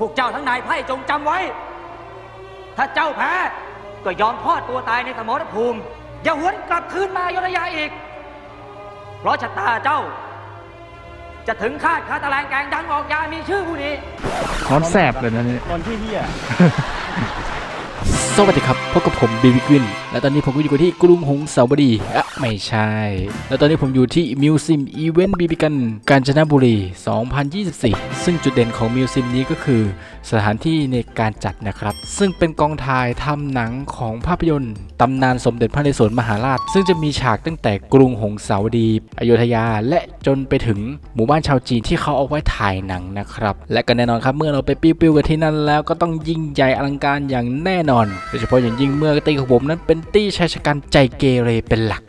พวกเจ้าทั้งนายไพร่จงจำไว้ ถ้าเจ้าแพ้ก็ยอมทอดตัวตายในสมรภูมิ อย่าหวนกลับคืนมาอยุธยาอีก เพราะชะตาเจ้า จะถึงคาดคาตะแลงแกงดังออกยามีชื่อผู้นี้ ร้อนแสบเลยนะนี่ตอนที่เฮีย สวัสดีครับพบกับผมบีบีกวิน และตอนนี้ผมก็อยู่ที่กรุงหงสาวดีอะไม่ใช่ และตอนนี้ผมอยู่ที่มิวซิมอีเวนต์บีบีกันกาญจนบุรี 2024 ซึ่งจุดเด่นของมิวซิมนี้ก็คือสถานที่ในการจัดนะครับ ซึ่งเป็นกองถ่ายทำหนังของภาพยนตร์ตำนานสมเด็จพระนเรศวรมหาราช ซึ่งจะมีฉากตั้งแต่กรุงหงสาวดี อยุธยา และจนไปถึงหมู่บ้านชาวจีนที่เขาเอาไว้ถ่ายหนังนะครับ และก็แน่นอนครับเมื่อเราไปปิ้วๆกันที่นั่นแล้วก็ต้องยิ่งใหญ่อลังการอย่างแน่นอน โดยเฉพาะอย่างยิ่งเมื่อตีของผมนั้นเป็นตี้ชายชะกันใจเกเรเป็นหลัก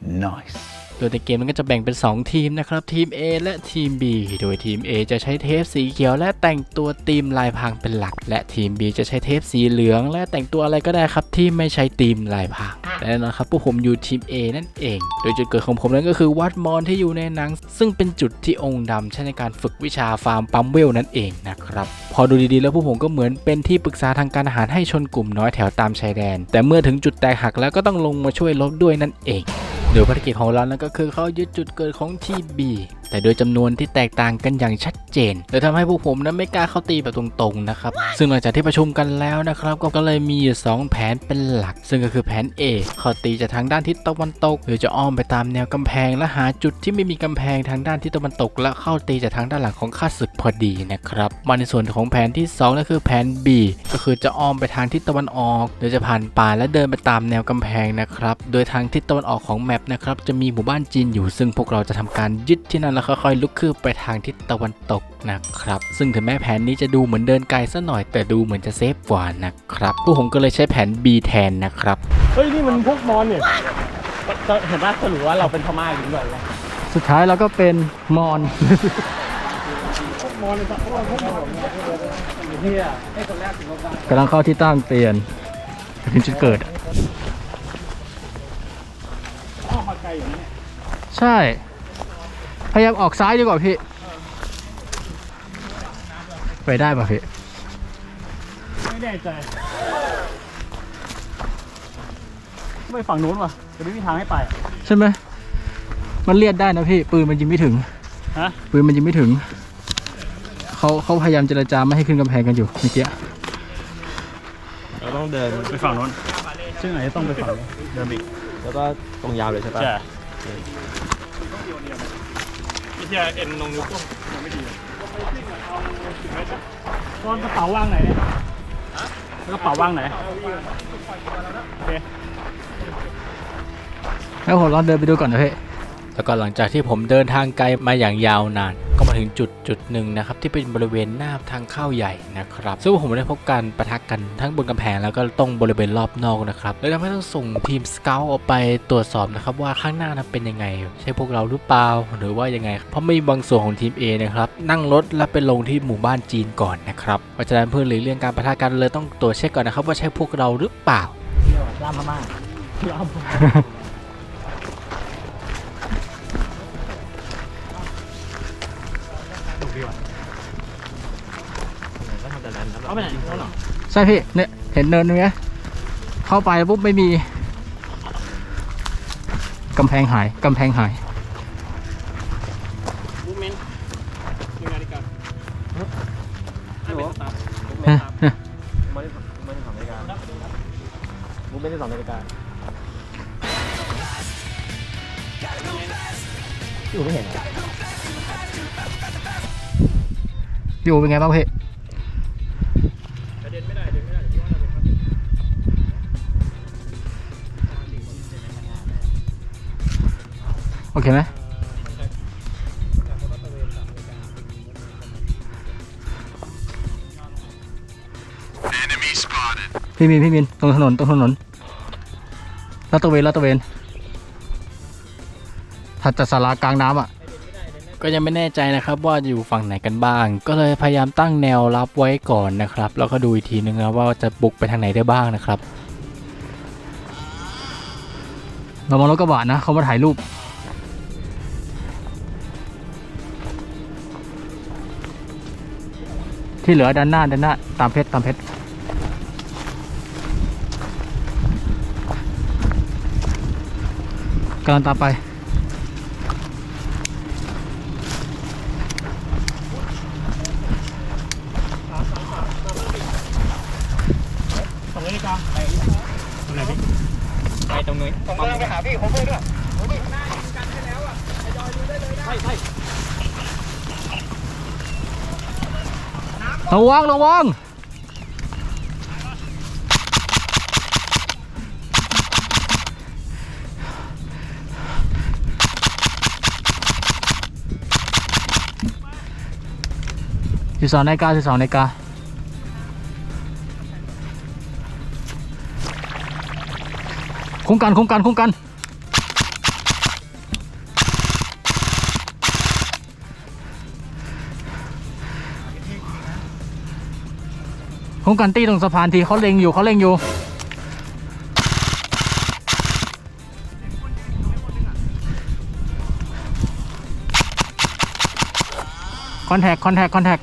Nice. โดยในเกมมันก็จะแบ่งเป็น 2 ทีมนะครับทีม A และทีม B โดยทีม A จะใช้เทปสีเขียว และแต่งตัวธีมลายพางเป็นหลัก และทีม B จะใช้เทปสีเหลือง และแต่งตัวอะไรก็ได้ครับที่ไม่ใช้ธีมลายพางและแน่นอนครับพวกผมอยู่ทีม A นั่นเอง โดยจุดเกิดของผมนั้นก็คือวัดมอนที่อยู่ในหนัง ซึ่งเป็นจุดที่องค์ดำใช้ในการฝึกวิชาฟาร์มปั๊มเวลนั่นเองนะครับพอดูดีๆ แล้วพวกผมก็เหมือนเป็นที่ปรึกษาทางการอาหารให้ชนกลุ่มน้อยแถวตามชายแดน แต่เมื่อถึงจุดแตกหักแล้วก็ต้องลงมาช่วยลบด้วยนั่นเอง โดยภารกิจของเรานั่นก็คือเขายึดจุดเกิดของทีบี แต่โดยจำนวนที่แตกต่างกันอย่างชัดเจนเลยทำให้พวกผมนั้นไม่กล้าเข้าตีแบบตรงๆนะครับ ซึ่งหลังจากที่ประชุมกันแล้วนะครับ ก็ก็เลยมีอยู่สองแผนเป็นหลัก ซึ่งก็คือแผน A เข้าตีจากทางด้านทิศตะวันตก หรือจะอ้อมไปตามแนวกำแพงและหาจุดที่ไม่มีกำแพงทางด้านทิศตะวันตก และเข้าตีจากทางด้านหลังของข้าศึกพอดีนะครับมาในส่วนของแผนที่2นั่นคือแผน B ก็คือจะอ้อมไปทางทิศตะวันออกโดยจะผ่านป่าและเดินไปตามแนวกำแพงนะครับ โดยทางทิศตะวันออกของแมปนะครับจะมีหมู่บ้านจีนอยู่ซึ่งพวกเราจะทำการยึดที่นั่นแล้วค่อยๆลุกคืบไปทางทิศตะวันตกนะครับ ซึ่งถึงแม้แผนนี้จะดูเหมือนเดินไกลซะหน่อยแต่ดูเหมือนจะเซฟกว่านะครับพวกผมก็เลยใช้แผน B แทนนะครับ เฮ้ย นี่มันพวกมอนเนี่ยจะเห็นป่ะสรุปว่าเราเป็นพม่าหรือเปล่าวะสุดท้ายเราก็เป็นมอนพวกมอนเลยปะพวกพวกมอนเฮียให้คนแรกถึงว่าบ้านกำลังเข้าที่ตั้งเปลี่ยนถึงจุดเกิดอ้อมาไกลอย่างนี้เนี่ยใช่ พยายามออกซ้ายดีกว่าพี่ ไปได้ป่ะพี่ ไม่แน่ใจไปฝั่งนู้นวะจะไม่มีทางให้ไปอะใช่ไหม มันเลียดได้นะพี่ ปืนมันยิงไม่ถึง ฮะ ปืนมันยิงไม่ถึง เขาเขาพยายามเจรจาไม่ให้ขึ้นกำแพงกันอยู่เมื่อกี้ เราต้องเดินไปฝั่งนู้นซึ่งอาจจะต้องไปฝั่งนู้นเดินอีกแล้วก็ตรงยาวเลยใช่ปะใช่ ไม่ใช่เอ็นลงนิ้วโป้งยังไม่ดีตอนกระเป๋าวางไหนเนี่ยกระเป๋าวางไหนโอเคแล้วผมลองเดินไปดูก่อนนะพี่แล้วก็หลังจากที่ผมเดินทางไกลมาอย่างยาวนาน มาถึงจุดจุดหนึ่งนะครับที่เป็นบริเวณหน้าทางเข้าใหญ่นะครับซึ่งผมได้พบการประทะกันทั้งบนกำแพงแล้วก็ตรงบริเวณรอบนอกนะครับเลยทำให้ต้องส่งทีมสเกลออกไปตรวจสอบนะครับว่าข้างหน้านั้นเป็นยังไง ใช่พวกเราหรือเปล่าหรือว่ายังไง เพราะมีบางส่วนของทีม A นะครับนั่งรถแล้วไปลงที่หมู่บ้านจีนก่อนนะครับเพราะฉะนั้นเพื่อหลีกเลี่ยงการประทะกันเลยต้องตรวจเช็คก่อนนะครับว่าใช่พวกเราหรือเปล่าล่ามพม่าล่า มเอาไปไหนเอาหรอใช่พี่เนี่ยเห็นเนินไหมเข้าไปปุ๊บไม่มีกำแพงหายกำแพงหายมูเมนต์หนึ่งนาฬิกาให้เป็นสตาร์ทฮะฮะไม่ได้ไม่ได้สองนาฬิกามูไม่ได้สองนาฬิกาอยู่ไม่เห็น อยู่เป็นไงบ้างพี่เดินไม่ได้เดินไม่ได้ที่ว่าเราเป็นครับโอเคไหมพี่มินพี่มินตรงถนนตรงถนนลาดตระเวนลาดตระเวนถัดจากสารากลางน้ำอะ ก็ยังไม่แน่ใจนะครับว่าอยู่ฝั่งไหนกันบ้าง ก็เลยพยายามตั้งแนวรับไว้ก่อนนะครับ แล้วก็ดูอีกทีนึงนะว่าจะบุกไปทางไหนได้บ้างนะครับ เรามารถกระบะนะเขามาถ่ายรูปที่เหลือด้านหน้าด้านหน้าตามเพชรตามเพชรกำลังตามไป ระวังระวังสิบสองนาฬิกาสิบสองนาฬิกาคุ้มกันคุ้มกันคุ้มกัน คุ้มกันตี้ตรงสะพานทีเขาเล็งอยู่เขาเล็งอยู่ คอนแทคคอนแทคคอนแทค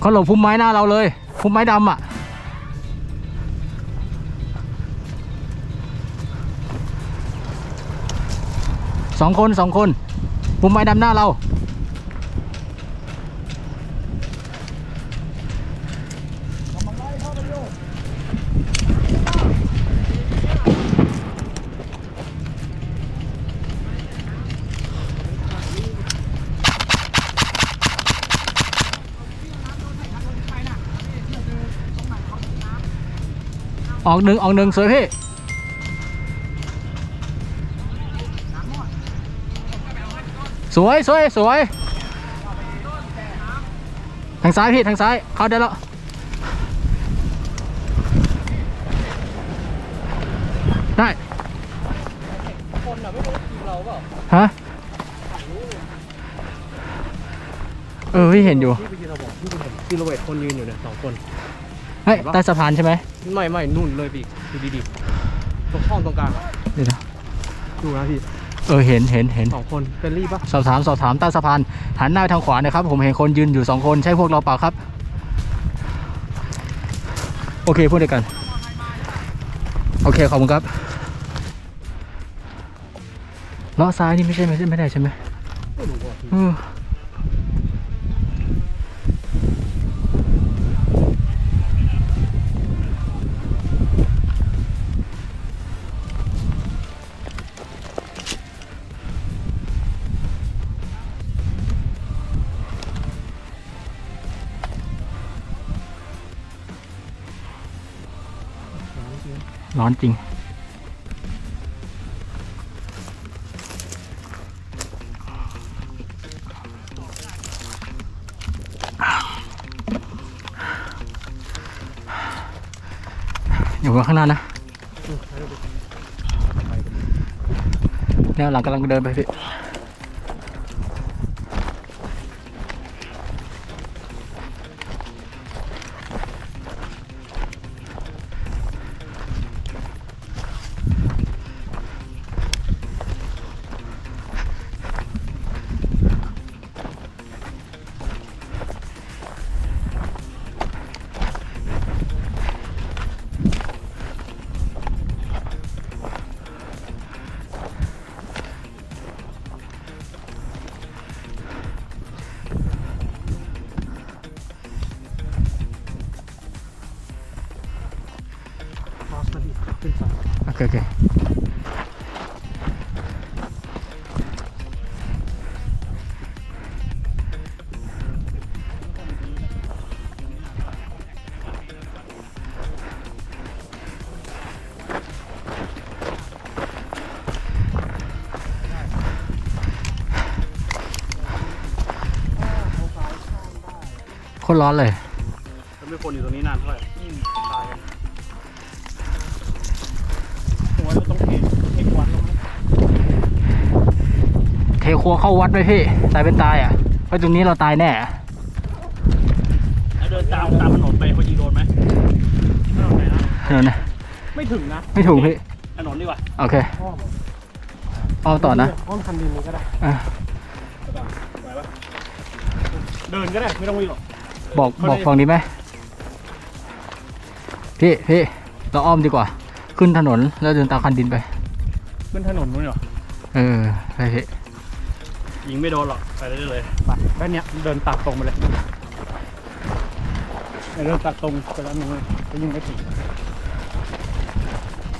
เขาหลบพุ่มไม้หน้าเราเลยพุ่มไม้ดำอะ สองคนสองคนพุ่มไม้ดำหน้าเรา ออกหนึ่งออกหนึ่งสวยพี่ สวยสวยสวย ทางซ้ายพี่ ทางซ้าย เข้าได้แล้ว ได้ฮะ เออพี่เห็นอยู่พี่ไปยืนเราบอกพี่ไปเห็นซีโรเวตคนยืนอยู่เนี่ยสองคน เฮ้ยใต้สะพานใช่ไหมไม่ไม่นู่นเลยพี่ดูดีๆตรงห้องตรงกลางอะเดี๋ยวนะดูนะพี่ เออเห็นเห็นเห็นสองคนเป็นรีบปะสอบถามสอบถามใต้สะพานหันหน้าไปทางขวาหนะครับ ผมเห็นคนยืนอยู่สองคนใช่พวกเราเปล่าครับ โอเคพูดด้วยกัน โอเคขอบคุณครับล้อซ้ายนี่ไม่ใช่ไม่ใช่ไม่ได้ใช่ไหม จริง อยู่ข้างหน้านะแนวหลังกำลังเดินไปพี่ โคนร้อนเลยแล้วมีคนอยู่ตรงนี้นานเท่าไหร่ตายหัวเราต้องเทเทควันลงไหมเทครัวเข้าวัดไหมพี่ตายเป็นตายอะเพราะตรงนี้เราตายแน่อะแล้วเดินตามตามถนนไปเขายิงโดนไหมไม่โดนไหนนะถนนนะไม่ถึงนะไม่ถูกพี่ถนนดีกว่าโอเคอ้อมอ้อมต่อนะอ้อมคันดินนี้ก็ได้ อะ ไหวปะเดินก็ได้ไม่ต้องวิ่งหรอก บอกเขาบอกได้ฝั่งนี้ไหมพี่พี่เราอ้อมดีกว่า ขึ้นถนนแล้วเดินตามคันดินไป ขึ้นถนนนู้นเหรอ เออไปพี่ยิงไม่โดนหรอกไปเรื่อยๆเลยไปแค่เนี้ยเดินตัดตรงไปเลยเดินตัดตรงไปแล้วนึงก็ยิงไม่ถึง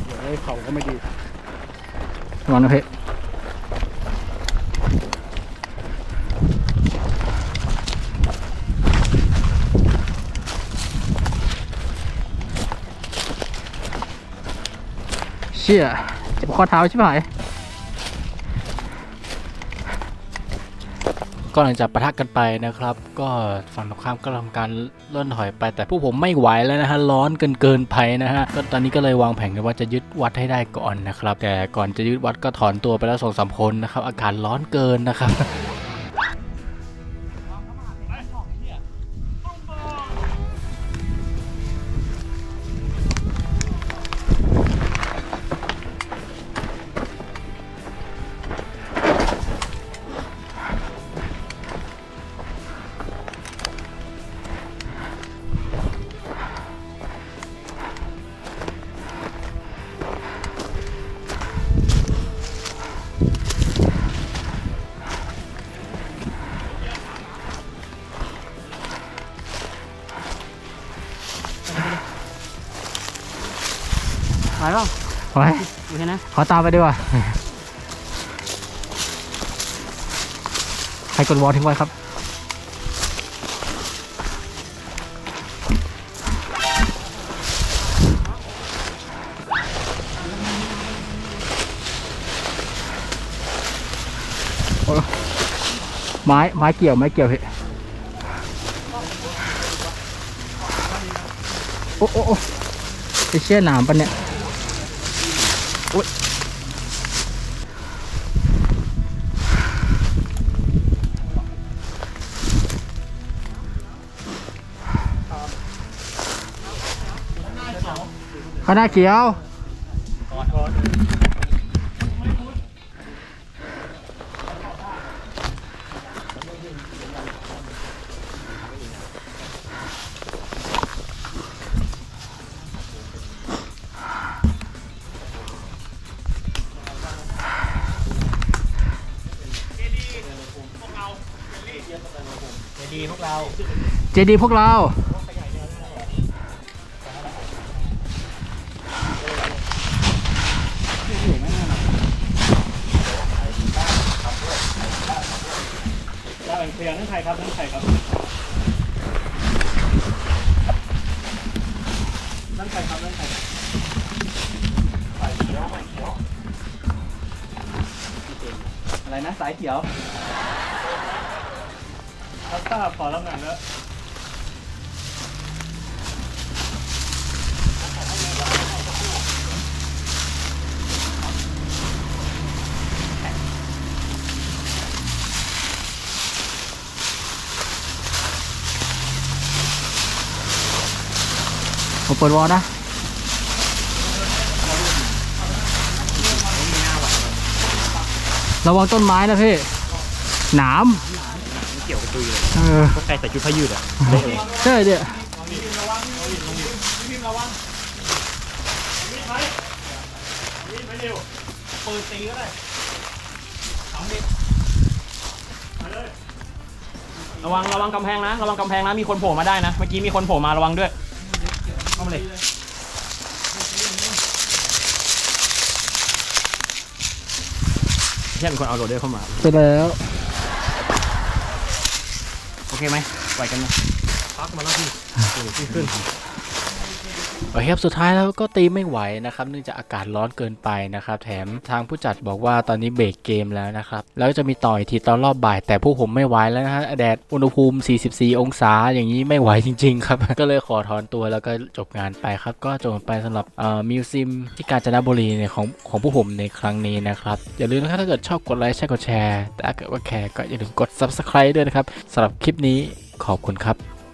เดี๋ยวไอ้เขาก็ไม่ดีระวังนะพี่ เชี่ยเจ็บข้อเท้าใช่ไหมก็หลังจากประทะกันไปนะครับ ก็ฝั่งตรงข้ามก็ทำการเลื่อนถอยไป แต่ผู้ผมไม่ไหวแล้วนะฮะร้อนเกินเกินไปนะฮะก็ตอนนี้ก็เลยวางแผนกันว่าจะยึดวัดให้ได้ก่อนนะครับ แต่ก่อนจะยึดวัดก็ถอนตัวไปแล้วสองสามคนนะครับ อากาศร้อนเกินนะครับายเปล่าไว้โอเคนะขอตามไปดีกว่าใครกดวอลทิ้งไว้ครับโอ้ไม้ไม้เกี่ยวไม้เกี่ยวพี่โอ้โอ้โอ้ไอเชี่ยหนามปะเนี่ย ข้าวหน้าเขียว เจดีพวกเราแล้วเคลียร์นั่นใครครับนั่นใครครับนั่นใครครับนั่นใครครับอะไรนะสายเขียวพัสต้าขอรับงานแล้ว ปิดวอลนะระวังต้นไม้นะพี่หนามเกี่ยวกับตุยเลยเออพวกใครใส่ชุดผ้ายืดอะใช่เดี๋ยไม่เร็วเปิดตีก็ได้ระวังระวังกำแพงนะ ระวังกำแพงนะ มีคนโผล่มาได้นะ เมื่อกี้มีคนโผล่มาระวังด้วย เข้ามาเลยแค่มีคนเอาโรดเดอร์เข้ามาไปแล้วโอเคไหมไหวกันไหมพักมาแล้วพี่พี่ขึ้น โอเคครับสุดท้ายแล้วก็ตีไม่ไหวนะครับเนื่องจากอากาศร้อนเกินไปนะครับแถมทางผู้จัดบอกว่าตอนนี้เบรกเกมแล้วนะครับแล้วจะมีต่อยทีตอนรอบบ่าย แต่พวกผมไม่ไหวแล้วนะฮะแดดอุณหภูมิ 44 องศา อย่างนี้ไม่ไหวจริง ๆ ครับ ก็เลยขอถอนตัวแล้วก็จบงานไปครับ ก็จบไปสำหรับมิวซิมที่กาญจนบุรีเนี่ยของของพวกผมในครั้งนี้นะครับอย่าลืมนะครับถ้าเกิดชอบกดไลค์ใช่กดแชร์แต่ถ้าเกิดว่าแคร์ก็อย่าลืมกด subscribe ด้วยนะครับสำหรับคลิปนี้ขอบคุณครับ